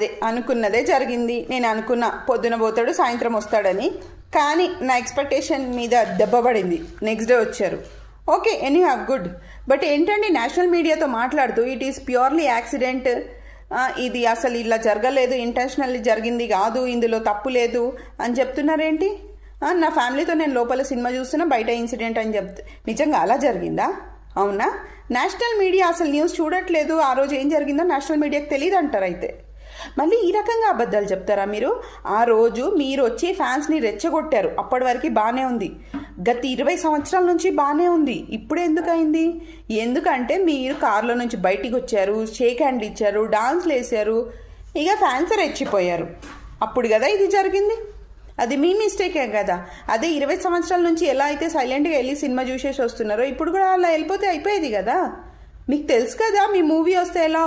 అదే అనుకున్నదే జరిగింది. నేను అనుకున్న పొద్దున పోతాడు సాయంత్రం వస్తాడని. కానీ నా ఎక్స్పెక్టేషన్ మీద దెబ్బపడింది నెక్స్ట్ డే వచ్చారు. Okay any have good but ఏంటండి నేషనల్ మీడియాతో మాట్లాడుతూ ఇట్ ఈస్ ప్యూర్లీ యాక్సిడెంట్ ఇది అసలు ఇలా జరగలేదు ఇంటెన్షనల్లీ జరిగింది కాదు ఇందులో తప్పు లేదు అని చెప్తున్నారేంటి? నా ఫ్యామిలీతో నేను లోపల సినిమా చూస్తున్నా బయట ఇన్సిడెంట్ అని చెప్తే. నిజంగా అలా జరిగిందా? అవునా? నేషనల్ మీడియా అసలు న్యూస్ చూడట్లేదు. ఆ రోజు ఏం జరిగిందో నేషనల్ మీడియాకి తెలియదు అంటారు అయితే. మళ్ళీ ఈ రకంగా అబద్ధాలు చెప్తారా మీరు? ఆ రోజు మీరు వచ్చి ఫ్యాన్స్ని రెచ్చగొట్టారు. అప్పటి వరకు బాగానే ఉంది. గత ఇరవై సంవత్సరాల నుంచి బాగానే ఉంది. ఇప్పుడు ఎందుకైంది ఎందుకంటే మీరు కార్లో నుంచి బయటికి వచ్చారు షేక్ హ్యాండ్ ఇచ్చారు డాన్స్లు వేసారు ఇక ఫ్యాన్స్ రెచ్చిపోయారు. అప్పుడు కదా ఇది జరిగింది? అది మీ మిస్టేకే కదా? అదే ఇరవై సంవత్సరాల నుంచి ఎలా అయితే సైలెంట్గా వెళ్ళి సినిమా చూసేసి వస్తున్నారో ఇప్పుడు కూడా అలా వెళ్ళిపోతే అయిపోయేది కదా? మీకు తెలుసు కదా మీ మూవీ వస్తే ఎలా